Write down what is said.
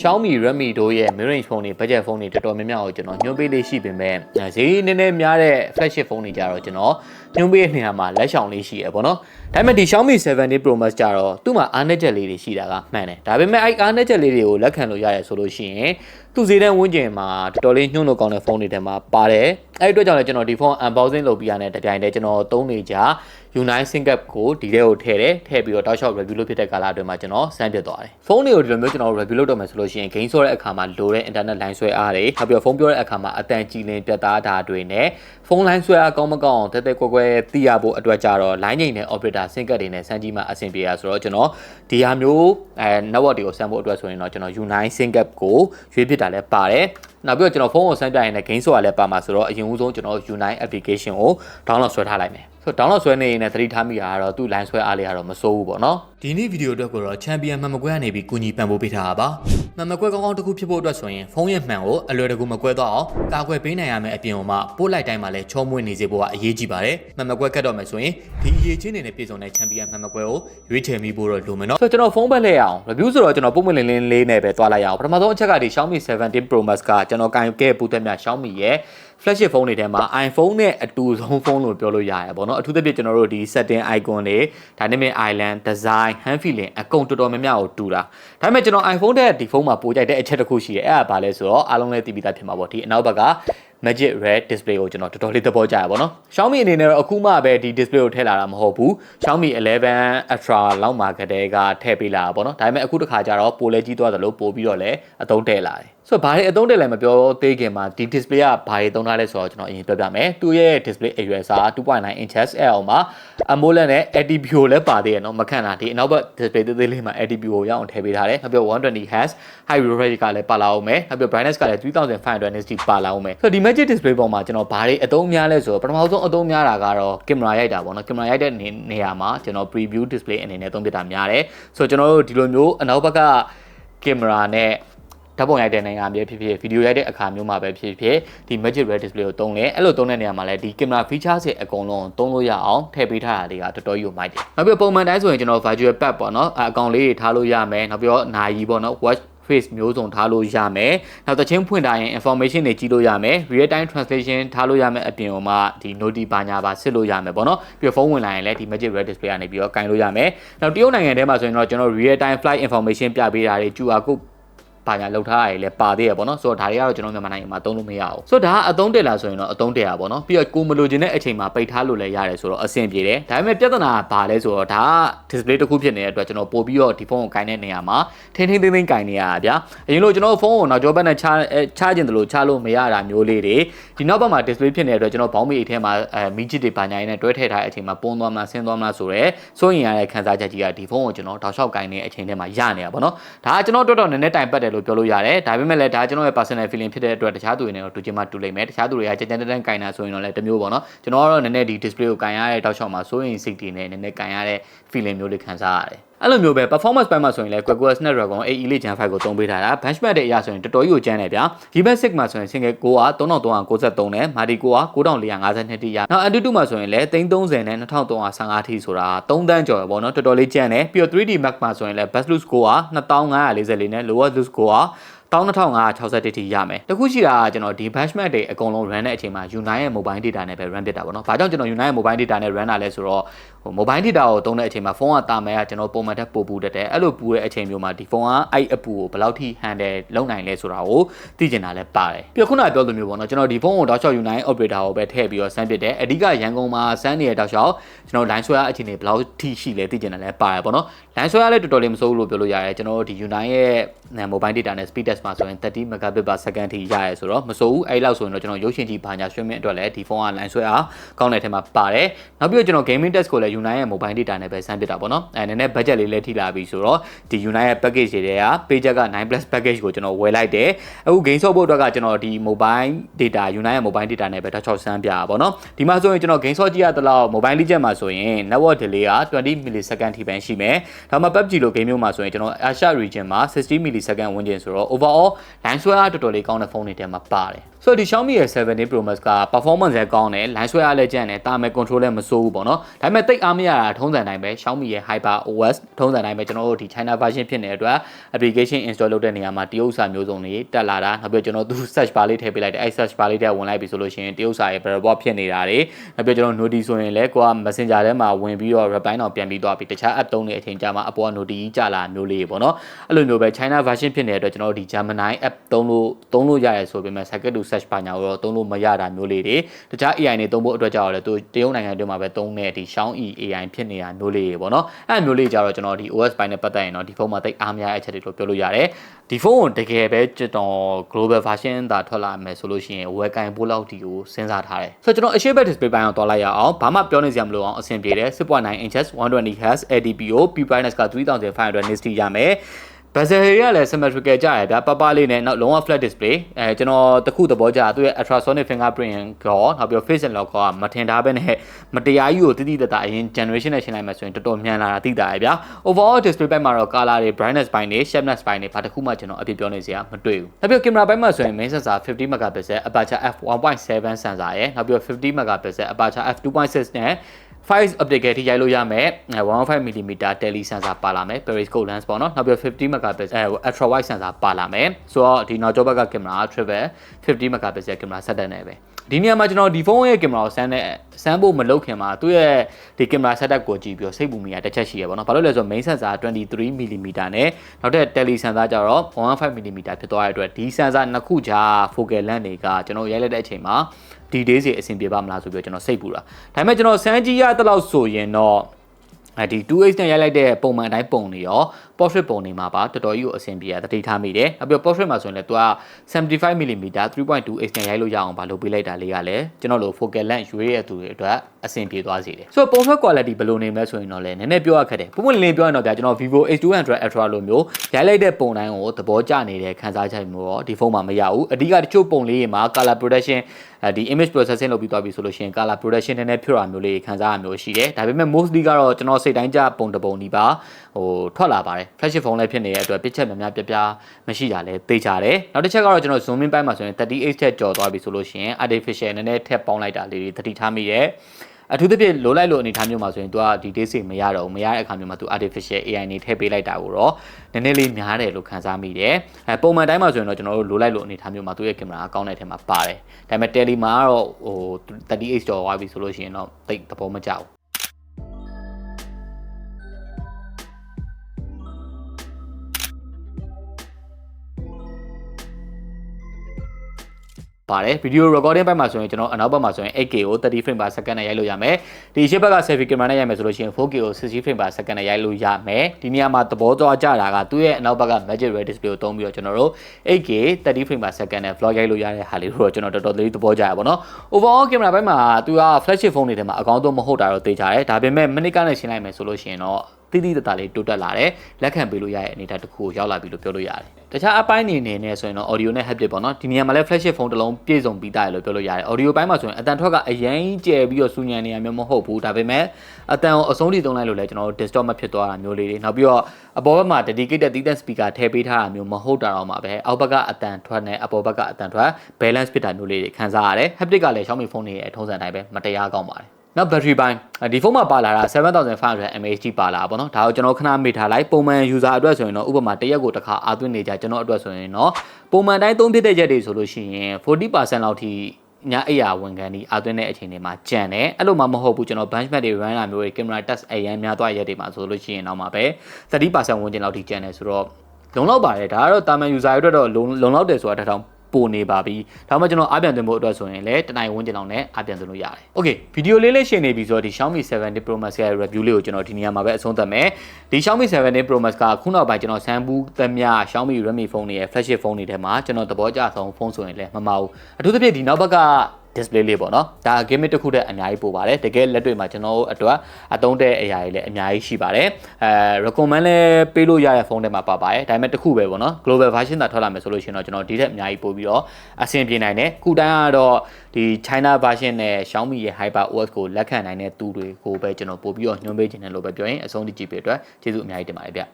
Xiaomi Redmi တို့ရဲ့ mid range ဖုန်းတွေ budget ဖုန်းတွေတော်တော်များများကိုကျွန်တော်ညွှန်းပေးလေးရှိပေမဲ့အဲဈေးနည်းနည်းများတဲ့ flagship ဖုန်းတွေကြတော့ကျွန်တော်ညွှန်းပေးတဲ့နေရာမှာလက်ဆောင်လေးရှိရပေါ့နော်ဒါပေမဲ့ဒီ Xiaomi 7 Pro Max ကြတော့သူ့မှာအားနည်းချက်လေးတွေရှိတာကမှန်တယ်ဒါပေမဲ့အဲ့အားနည်းချက်လေးတွေကိုလက်ခံလို့ရတယ်ဆိုလို့ရှိရင်သူ့ဈေးတန်းဝန်းကျင်မှာတော်တော်လေးညှို့လို့ကောင်းတဲ့ဖုန်းတွေထဲမှာပါတယ်အဲ့ဒီအတွက်ကြောင့်လည်းကျွန်တော်ဒီဖုန်း unboxing လုပ်ပြီးရတဲ့တပြိုင်တည်းကျွန်တော်သုံးနေကြ U9 SyncApp ကိုဒီထဲကိုထည့်တယ်ထည့်ပြီးတော့တောက်လျှောက် review လုပ်ဖြစ်တဲ့ကာလအတွင်းမှာကျွန်တော်စမ်းပြသွားတယ်ဖုန်းတွေကိုဒီလိုမျိုးကျွန်တော် review လုပ်တော့မယ်ဆိုလို့ရှိရင် game ဆော့တဲ့အခါမှာလိုတဲ့ internet line ဆွဲအားတွေနောက်ပြီးတော့ဖုန်းပြောတဲ့အခါမှာအတန်ကြည်လင်ပြတ်သားတာတွေနဲ့ဖုန်း line ဆွဲအားကောင်းမကောင်းအောင်တက်တက်ကွက်ကွက်သိရဖို့အတွက်ကြတော့ line ငိမ့်တဲ့ operator SyncApp တွေနဲ့စမ်းကြည့်မှအဆင်ပြေရဆိုတော့ကျွန်တော်ဒီဟာမျိုးအဲ network တွေကိုစမ်းဖို့အတွက်ဆိုရင်တော့ကျွန်တော် U9 SyncApp ကိုရွေးဖြစ်တာလည်းပါတယ်နောက်ပြီးတော့ကျွန်တော်ဖုန်းကိုစမ်းပြရင်လည်း game ဆိုတာလည်းပါမှာဆိုတော့အရင်ဦးဆုံးကျွန်တော် U9 application ကို download ဆွဲထားလိုက်မယ်ဆိုတော့ download ဆွဲနေရင်လည်းသတိထားမိတာကတော့သူ့ line ဆွဲအားလေးကတော့မစိုးဘူးပေါ့နော်ဒီနေ့ဗီဒီယိုအတွက်ကိုတော့ champion မှန်မကွဲကနေပြီးကူညီပံ့ပိုးပေးထားတာပါ မှန်မကွဲကောင်းကောင်းတစ်ခုဖြစ်ဖို့အတွက်ဆိုရင်ဖုန်းရဲ့မှန်ကိုအလွယ်တကူမကွဲတော့အောင်ကာကွယ်ပေးနိုင်ရမယ့်အပြင်မှာပို့လိုက်တိုင်းမှာလည်းချောမွေ့နေစေဖို့ကအရေးကြီးပါတယ်မှန်မကွဲကတ်တော့မယ်ဆိုရင်ဒီအရေးချင်းတွေနဲ့ပြည့်စုံတဲ့ champion မှန်မကွဲကိုရွေးချယ်မိဖို့တော့လိုမယ်နော်ဆိုတော့ကျွန်တော်ဖုန်းဘက်လဲအောင် review ဆိုတော့ကျွန်တော်ပုံမှန်လင်းလင်းလေးနဲ့ပဲတွားလိုက်ရအောင်ပထမဆုံးအချက်ကဒီ Xiaomi 17 Pro Max ကကျွန်တော်ကင်ခဲ့ပူသက်မြ Xiaomi ရဲ့ flagship ဖုန်းတွေထဲမှာ iPhone နဲ့အတူဆုံးဖုန်းလို့ပြောလို့ရရပေါ့နော်အထူးသဖြင့်ကျွန်တော်တို့ဒီ setting icon တွေ dynamic island design hand feeling အကုန်တော်တော်များများကိုတူတာဒါပေမဲ့ကျွန်တော် iPhone တဲ့ဒီဖုန်းမှာပိုကြိုက်တဲ့အချက်တစ်ခုရှိတယ်အဲ့ဒါဘာလဲဆိုတော့အားလုံးလည်းသိပြီးသားဖြစ်မှာပေါ့ဒီအနောက်ဘက်က Magic Red display ကိုကျွန်တော်တော်တော်လေးသဘောကျရပါတော့။ Xiaomi အနေနဲ့တော့အခုမှပဲဒီ display ကိုထည့်လာတာမဟုတ်ဘူး။ Xiaomi 11 Ultra လောက်မှာကတည်းကထည့်ပေးလာတာပေါ့နော်။ဒါပေမဲ့အခုတစ်ခါကျတော့ပိုလဲကြီးသွားသလိုပိုပြီးတော့လည်းအသုံးတည့်လာတယ်။ ဆိုတော့ဘာတွေအသုံးတည့်လဲမပြောသေးခင်မှာဒီ display ကဘာတွေသုံးထားလဲဆိုတော့ကျွန်တော်အရင်ပြောပြမယ်။သူ့ရဲ့ display အရွယ်အစား2.9 inches အဲ့အောင်မှာ AMOLED နဲ့ LTPO လည်းပါသေးရနော်မခန့်တာဒီအနောက်ဘက် display သေးသေးလေးမှာ LTPO ရအောင်ထည့်ပေးထားတယ်။နောက်ပြီး120 Hz high refresh ကလည်းပါလာအောင်မယ်။နောက်ပြီး brightness ကလည်း3500 nits ပါလာအောင်မယ်။ဆိုတော့ဒီ Magic display ပေါ်မှာကျွန်တော်ဘာတွေအသုံးများလဲဆိုတော့ပထမဆုံးအသုံးများတာကတော့ကင်မရာရိုက်တာပေါ့နော်ကင်မရာရိုက်တဲ့နေရာမှာကျွန်တော် preview display အနေနဲ့သုံးပြတာများတယ်ဆိုတော့ကျွန်တော်တို့ဒီလိုမျိုးအနောက်ဘက်ကကင်မရာနဲ့ ဓာတ်ပုံရိုက်တဲ့နေရာမျိုးဖြစ်ဖြစ်ဗီဒီယိုရိုက်တဲ့အခါမျိုးမှာပဲဖြစ်ဖြစ်ဒီ Magic Red Display ကိုသုံးတယ်အဲ့လိုသုံးတဲ့နေရာမှာလည်းဒီကင်မရာ features တွေအကုန်လုံးသုံးလို့ရအောင်ထည့်ပေးထားတာတွေကတော်တော်ကြီးကိုမိုက်တယ်နောက်ပြီးပုံမှန်တိုင်းဆိုရင်ကျွန်တော် virtual pad ပေါ့နော်အကောင်လေးတွေထားလို့ရမယ်နောက်ပြီးတော့နာရီပေါ့နော် watch face မျိုးစုံထားလို့ရမယ်။နောက်တချင်းဖွင့်ထားရင် information တွေကြည့်လို့ရမယ်။ real time translation ထားလို့ရမယ်အပြင်မှာဒီ noti ဘာညာပါစစ်လို့ရမယ်ပေါ့နော်။ပြီးတော့ဖုန်းဝင်လာရင်လည်းဒီ magic red display ကနေပြီးတော့ကင်လို့ရမယ်။နောက်တရုတ်နိုင်ငံထဲမှာဆိုရင်တော့ကျွန်တော် real time flight information ပြပေးတာတွေ QR code ဘာညာလောက်ထားရတယ်လဲပါသေးရပေါ့နော်ဆိုတော့ဒါတွေကတော့ကျွန်တော်မြန်မာနိုင်ငံမှာသုံးလို့မရဘူးဆိုတော့ဒါကအသုံးတက်လာဆိုရင်တော့အသုံးတက်ရပါတော့ပြီးတော့ကိုမလိုချင်တဲ့အချိန်မှာပိတ်ထားလို့လည်းရတယ်ဆိုတော့အဆင်ပြေတယ်ဒါပေမဲ့ပြဿနာကဘာလဲဆိုတော့ဒါက display တစ်ခုဖြစ်နေတဲ့အတွက်ကျွန်တော်ပို့ပြီးတော့ဒီဖုန်းကိုကင်တဲ့နေရာမှာထင်းထင်းသိမ်းသိမ်းကင်နေရတာဗျာအရင်လိုကျွန်တော်ဖုန်းကိုနောက်ကျောဘက်နဲ့ချချခြင်းတလို့ချလို့မရတာမျိုးလေးတွေဒီနောက်ဘက်မှာ display ဖြစ်နေတဲ့အတွက်ကျွန်တော်ဘောင်းမီအိတ်ထဲမှာအဲမီဂျစ်တွေဘာညာနဲ့တွဲထည့်ထားတဲ့အချိန်မှာပုံသွားမလားဆင်းသွားမလားဆိုတော့စိုးရင်ရတဲ့ခံစားချက်ကြီးကဒီဖုန်းကိုကျွန်တော်တောက်လျှောက်ကင်နေတဲ့အချိန်ထဲမှာရနေတာပေါ့နော်ဒါကကျွန်တော်တော်တော်နည်းနည်းတိုင်ပတ်တယ်လို့ပြောလို့ရတယ်ဒါပေမဲ့လည်းဒါကျွန်တော်ရဲ့ personal feeling ဖြစ်တဲ့အတွက်တခြားသူတွေနဲ့တော့တူချင်းမှတူလိမ့်မယ်တခြားသူတွေကကြမ်းကြမ်းတမ်းကင်တာဆိုရင်တော့လည်းတမျိုးပေါ့နော်ကျွန်တော်ကတော့နည်းနည်းဒီ display ကိုကင်ရတဲ့တောက်လျှောက်မှာစိုးရင်စိတ်တွေနဲ့နည်းနည်းကင်ရတဲ့ feeling မျိုးလေးခံစားရတယ် အဲ့လိုမျိုးပဲ performance ပိုင်းမှာဆိုရင်လည်း Qualcomm Snapdragon 8 Elite Gen 5ကိုသုံးပေးထားတာ benchmark တဲ့အရာဆိုရင်တော်တော်ကြီးကိုကျန်းတယ်ဗျာ G-Max 6မှာဆိုရင် single core က3393နဲ့ multi core က9452တိရနောက် Antutu မှာဆိုရင်လည်း330နဲ့2315ထိဆိုတာ3တန်းကျော်ပဲပေါ့နော်တော်တော်လေးကျန်းတယ်ပြီးတော့ 3D Max မှာဆိုရင်လည်း best loose score က2544နဲ့ lowest loose score က12561ထိရမယ်တခုရှိတာကကျွန်တော်ဒီ benchmark တွေအကုန်လုံး run တဲ့အချိန်မှာ U9 ရဲ့ mobile data နဲ့ပဲ run ဖြစ်တာပေါ့နော်။ဘာကြောင့်ကျွန်တော် U9 ရဲ့ mobile data နဲ့ run တာလဲဆိုတော့ဟို mobile data ကိုသုံးတဲ့အချိန်မှာဖုန်းကတာမယ်ကကျွန်တော်ပုံမှန်တက်ပို့ပူတတ်တယ်။အဲ့လိုပူတဲ့အချိန်မျိုးမှာဒီဖုန်းကအဲ့အပူကိုဘယ်လောက်ထိ handle လုပ်နိုင်လဲဆိုတာကိုသိကျင်တာလဲပါတယ်။ပြီးတော့ခုနကပြောလိုမျိုးပေါ့နော်ကျွန်တော်ဒီဖုန်းကိုတောက်လျှောက် U9 operator ကိုပဲထည့်ပြီးတော့စမ်းပစ်တယ်။အဓိကရန်ကုန်မှာစမ်းနေတဲ့တောက်လျှောက်ကျွန်တော် line ဆွဲအားအခြေအနေဘယ်လောက်ထိရှိလဲသိကျင်တာလဲပါတယ်ပေါ့နော်။ line ဆွဲအားလည်းတော်တော်လေးမစိုးဘူးလို့ပြောလို့ရတယ်ကျွန်တော်တို့ဒီ U9 ရဲ့ mobile data နဲ့ speed test မှာဆိုရင်30 megabit per second ထိရရဲဆိုတော့မစိုးဘူးအဲ့လောက်ဆိုရင်တော့ကျွန်တော်ရုပ်ရှင်ကြည့်ဘာညာ streaming အတွက်လည်းဒီဖုန်းက line ဆွဲအားကောင်းတဲ့ထဲမှာပါတယ်နောက်ပြီးတော့ကျွန်တော် gaming test ကိုလည်း U9 ရဲ့ mobile data နဲ့ပဲစမ်းပစ်တာပေါ့နော်အဲနည်းနည်း budget လေးလည်းထိလာပြီဆိုတော့ဒီ U9 ရဲ့ package တွေက page က9 plus package ကိုကျွန်တော်ဝယ်လိုက်တယ်အခု game soft ဖို့အတွက်ကကျွန်တော်ဒီ mobile data U9 ရဲ့ mobile data နဲ့ပဲတစ်ချောက်စမ်းပြတာပေါ့နော်ဒီမှာဆိုရင်ကျွန်တော် game soft ကြည့်ရတဲ့လောက် mobile legend မှာဆိုရင် network delay က20 millisecond ထိပဲရှိမယ်ဒါမှ PUBG လို game မျိုးမှာဆိုရင်ကျွန်တော် Asia region မှာ60 millisecond ဝန်းကျင်ဆိုတော့ overall line ဆွဲအားတော်တော်လေးကောင်းတဲ့ဖုန်းတွေထဲမှာပါတယ် ဆိုတော့ဒီ Xiaomi ရဲ့7 Pro Max က performance လည်းကောင်းတယ် line ဆွဲအားလည်းကြံ့တယ်တာမယ် control လည်းမစိုးဘူးပေါ့နော်ဒါပေမဲ့တိတ်အားမရတာထုံးစံတိုင်းပဲ Xiaomi ရဲ့ Hyper OS ထုံးစံတိုင်းပဲကျွန်တော်တို့ဒီ China version ဖြစ်နေတဲ့အတွက် application install လုပ်တဲ့နေရာမှာတရုပ်စာမျိုးစုံတွေတက်လာတာနောက်ပြီးကျွန်တော်သူ search bar လေးထည့်ပေးလိုက်တယ်အဲ search bar လေးထည့်ဝင်လိုက်ပြီဆိုလို့ရှိရင်တရုပ်စာရဲ့ report ဖြစ်နေတာတွေနောက်ပြီးကျွန်တော် notice ဆိုရင်လည်းကိုက messenger ထဲမှာဝင်ပြီးတော့ reply တော့ပြန်ပြီးသွားပြီတခြား app သုံးတဲ့အချိန်ကြာမှာအပေါ်က notice ကြီးကြလာမျိုးလေးပေါ့နော်အဲ့လိုမျိုးပဲ China version ဖြစ်နေတဲ့အတွက်ကျွန်တော်တို့ဒီ Gemini app သုံးလို့သုံးလို့ရတယ်ဆိုပေမဲ့ second to search ပါညာတော့သုံးလို့မရတာမျိုးလေးတွေတခြား AI တွေသုံးဖို့အတွက်ကြောင့်လည်းသူတရုတ်နိုင်ငံတွင်းမှာပဲသုံးတဲ့ဒီ Xiaomi AI ဖြစ်နေတာမျိုးလေးတွေပေါ့နော်အဲ့မျိုးလေးကြတော့ကျွန်တော်ဒီ OS ပိုင်းနဲ့ပတ်သက်ရင်တော့ဒီဖုန်းမှာတိတ်အားမရတဲ့အချက်တွေလို့ပြောလို့ရတယ်ဒီဖုန်းကိုတကယ်ပဲကျွန်တော် global version သာထွက်လာမယ်ဆိုလို့ရှိရင်ဝယ်ကင်ဖို့လောက်ဒီကိုစဉ်းစားထားတယ်ဆိုတော့ကျွန်တော်အရှိတ် display ပိုင်းအောင်တွားလိုက်ရအောင်ဘာမှပြောနေစရာမလိုအောင်အဆင်ပြေတယ်6.9 inches 120Hz LTPO P brightness က3500 nits ထိရမယ် bezel ရလည်း symmetrical ကြရဗျာပပလေးနဲ့နောက်လုံးဝ flat display အဲကျွန်တော်တခုသဘောကျသူရဲ့ ultrasonic fingerprint ကောနောက်ပြီး face unlock ကောမထင်ထားဘဲနဲ့မတရားကြီးကိုတိတိတတ်တာအရင် generation နဲ့ရှင်းလိုက်မှဆိုရင်တော်တော်မြန်လာတာသိတာရဗျာ overall display ဘက်မှာတော့ color တွေ brightness ဘိုင်းတွေ sharpness ဘိုင်းတွေဘာတစ်ခုမှကျွန်တော်အပြည့်ပြောနေစရာမတွေ့ဘူးနောက်ပြီး camera ဘက်မှာဆိုရင် main sensor 50 megapixel aperture f 1.7 sensor ရယ်နောက်ပြီး50 megapixel aperture f 2.6 နဲ့ 5 optical ထိရိုက်လို့ရမယ်1.5 mm tele sensor ပါလာမယ် periscope lens ပေါ့နော်နောက်ပြီး50 megapixel ultra wide sensor ပါလာမယ်ဆိုတော့ဒီနောက်ကျောဘက်ကကင်မရာ triple 50 megapixel ကင်မရာဆက်တက်နေပဲဒီနေရာမှာကျွန်တော်ဒီဖုန်းရဲ့ကင်မရာကိုစမ်းတဲ့စမ်းဖို့မလုပ်ခင်မှာသူ့ရဲ့ဒီကင်မရာ setup ကိုကြည့်ပြီးတော့စိတ်ပူမိတာတစ်ချက်ရှိရပါတော့။ဘာလို့လဲဆိုတော့ main sensor 23 mm နဲ့နောက်တဲ့ tele sensor ကျတော့1.5 mm ဖြစ်သွားတဲ့အတွက်ဒီ sensor နှစ်ခုကြား focal length တွေကကျွန်တော်ရိုက်လိုက်တဲ့အချိန်မှာ ဒီ days အဆင်ပြေပါမလားဆိုပြီးတော့ကျွန်တော်စိတ်ပူတာ။ဒါပေမဲ့ကျွန်တော်စမ်းကြည့်ရတဲ့လောက်ဆိုရင်တော့အဲဒီ 2H နဲ့ရိုက်လိုက်တဲ့ပုံမှန်အတိုင်းပုံတွေရော portrait ပုံတွေမှာပါတော်တော်ကြီးကိုအဆင်ပြေရတတိထားမိတယ်။နောက်ပြီး portrait မှာဆိုရင်လည်းသူက 75mm 3.2H နဲ့ရိုက်လို့ရအောင်ပါလုပ်ပေးလိုက်တာလေးကလည်းကျွန်တော်တို့ focal length ရွေးရတဲ့သူတွေအတွက်အဆင်ပြေသွားစေတယ်။ဆိုတော့ပုံထွက် quality ဘယ်လိုနေမလဲဆိုရင်တော့လည်းနည်းနည်းပြောရခက်တယ်။ပုံမှန်လင်းပြောရင်တော့ဗျာကျွန်တော် Vivo H200 Ultra လိုမျိုးရိုက်လိုက်တဲ့ပုံတိုင်းကိုသဘောကျနေတဲ့ခန်းစားချက်မျိုးတော့ဒီဖုန်းမှာမရဘူး။အဓိကတချို့ပုံလေးတွေမှာ color production အဲဒီ image processing လုပ်ပြီးသွားပြီဆိုလို့ရှိရင် color production နည်းနည်းဖြောတာမျိုးလေးခံစားရမျိုးရှိတယ်ဒါပေမဲ့ mostly ကတော့ကျွန်တော်စိတ်တိုင်းကြပုံတပုံဒီပါဟိုထွက်လာပါတယ် flagship phone လည်းဖြစ်နေတဲ့အတွက် picture များများပြပြမရှိတာလည်းသိကြတယ်နောက်တစ်ချက်ကတော့ကျွန်တော် zoom in ပိုင်းမှာဆိုရင် 38ထက်ကျော်သွားပြီဆိုလို့ရှိရင် artificial နည်းနည်းထက်ပေါင်းလိုက်တာလေးတွေသတိထားမိတယ်အထူးသဖြင့်လိုလိုက်လို့အနေထားမျိုးမှာဆိုရင် तू ကဒီ data မရတော့ဘူးမရတဲ့အခါမျိုးမှာ तू artificial AI နေထည့်ပေးလိုက်တာကိုတော့နည်းနည်းလေးများတယ်လို့ခန်းစားမိတယ်အဲပုံမှန်တိုင်းမှာဆိုရင်တော့ကျွန်တော်တို့လိုလိုက်လို့အနေထားမျိုးမှာသူ့ရဲ့ကင်မရာအကောင့်ထဲထဲမှာပါတယ်ဒါပေမဲ့ tele မှာကတော့ဟို38ကျော်သွားပြီဆိုလို့ရှိရင်တော့တိတ်သဘောမကျဘူး ပါတယ်ဗီဒီယို recording ဘက်မှာဆိုရင်ကျွန်တော်အနောက်ဘက်မှာဆိုရင် 8K ကို30 frame per second နဲ့ရိုက်လို့ရမယ်ဒီရှေ့ဘက်က selfie camera နဲ့ရိုက်မယ်ဆိုလို့ရှိရင် 4K ကို60 frame per second နဲ့ရိုက်လို့ရမယ်ဒီနေရာမှာသဘောသွားကြတာကသူ့ရဲ့အနောက်ဘက်က magic red display ကိုသုံးပြီးတော့ကျွန်တော်တို့ 8K 30 frame per second နဲ့ vlog ရိုက်လို့ရတဲ့ဟာလေးကိုကျွန်တော်တော်တော်လေးသဘောကျရပါတော့ overall camera ဘက်မှာသူက flagship phone တွေထဲမှာအကောင်းဆုံးမဟုတ်တာတော့သိကြတယ်ဒါပေမဲ့ minute ကနေရှင်းလိုက်မယ်ဆိုလို့ရှိရင်တော့တိတိတတလေးတိုးတက်လာတယ်လက်ခံပေးလို့ရတဲ့အနေအထားတစ်ခုကိုရောက်လာပြီလို့ပြောလို့ရတယ် တခြားအပိုင်းနေနေနဲ့ဆိုရင်တော့ audio နဲ့ haptic ပေါ့နော်ဒီနေရာမှာလည်း flagship phone တစ်လုံးပြည့်စုံပြီးသားရလို့ပြောလို့ရတယ် audio ပိုင်းမှာဆိုရင်အတန်ထွက်ကအရင်ကျယ်ပြီးတော့စူညံနေရမျိုးမဟုတ်ဘူးဒါပေမဲ့အတန်ကိုအဆုံးထိသုံးလိုက်လို့လည်းကျွန်တော်တို့ distortion မဖြစ်သွားတာမျိုးလေးတွေနောက်ပြီးတော့အပေါ်ဘက်မှာ dedicated သီးသန့် speaker ထည့်ပေးထားတာမျိုးမဟုတ်တာတော့မှာပဲအောက်ဘက်ကအတန်ထွက်နဲ့အပေါ်ဘက်ကအတန်ထွက် balance ဖြစ်တာမျိုးလေးတွေခံစားရတယ် haptic ကလည်း Xiaomi phone တွေရဲ့ထုံးစံတိုင်းပဲမတရားကောင်းပါတယ် နောက် battery ပိုင်းဒီဖုန်းမှာပါလာတာ7500 mAh ပါလာပါတော့ဒါကိုကျွန်တော်ခဏမေ့ထားလိုက်ပုံမှန် user အတွက်ဆိုရင်တော့ဥပမာတစ်ရက်ကိုတစ်ခါအားသွင်းနေကြကျွန်တော်အတွက်ဆိုရင်တော့ပုံမှန်တိုင်းသုံးဖြစ်တဲ့ရက်တွေဆိုလို့ရှိရင်40%လောက်ထိညအိယာဝန်ခံဒီအားသွင်းတဲ့အချိန်တွေမှာကြံတယ်အဲ့လိုမှမဟုတ်ဘူးကျွန်တော် benchmark တွေ run လာမျိုးတွေ camera test အရန်များသွားရက်တွေမှာဆိုလို့ရှိရင်တော့မှာပဲ30%ဝန်းကျင်လောက်ထိကြံတယ်ဆိုတော့လုံလောက်ပါတယ်ဒါကတော့တာမန် user တွေအတွက်တော့လုံလောက်တယ်ဆိုတာတစ်ထောင် ပိုနေပါပြီဒါမှကျွန်တော်အားပြန်သွင်းဖို့အတွက်ဆိုရင်လည်းတနိုင်ဝန်းကျင်လောက်နဲ့အားပြန်သွင်းလို့ရတယ်။ Okay ဗီဒီယိုလေးလေးရှင်းနေပြီဆိုတော့ဒီ Xiaomi 7 Pro Max ရဲ့ review လေးကိုကျွန်တော်ဒီနေရာမှာပဲအဆုံးသတ်မယ်။ဒီ Xiaomi 7 Pro Max ကခုနောက်ပိုင်းကျွန်တော်ဆမ်ဘူးသမျှ Xiaomi Redmi ဖုန်းတွေရဲ့ flagship ဖုန်းတွေထဲမှာကျွန်တော်သဘောကျဆုံးဖုန်းဆိုရင်လည်းမမအောင်အထူးသဖြင့်ဒီနောက်ဘက်က display လေးပေါ့နော်ဒါ gimmick တစ်ခုတည်းအများကြီးပို့ပါတယ်တကယ်လက်တွေ့မှာကျွန်တော်တို့အတွက်အသုံးတဲ့အရာတွေလည်းအများကြီးရှိပါတယ်အဲ recommend လည်းပေးလို့ရတဲ့ဖုန်းတွေမှာပါပါတယ်ဒါပေမဲ့တစ်ခုပဲပေါ့နော် global version သာထွက်လာမယ်ဆိုလို့ရှိရင်တော့ကျွန်တော်ဒီထက်အများကြီးပို့ပြီးတော့အဆင်ပြေနိုင်တယ်ခုတိုင်းကတော့ဒီ China version နဲ့ Xiaomi ရဲ့ Hyper OS ကိုလက်ခံနိုင်တဲ့သူတွေကိုပဲကျွန်တော်ပို့ပြီးတော့ညွှန်ပေးခြင်းတယ်လို့ပဲပြောရင်အဆုံးထိကြည့်ပေးအတွက်ကျေးဇူးအများကြီးတင်ပါတယ်ဗျ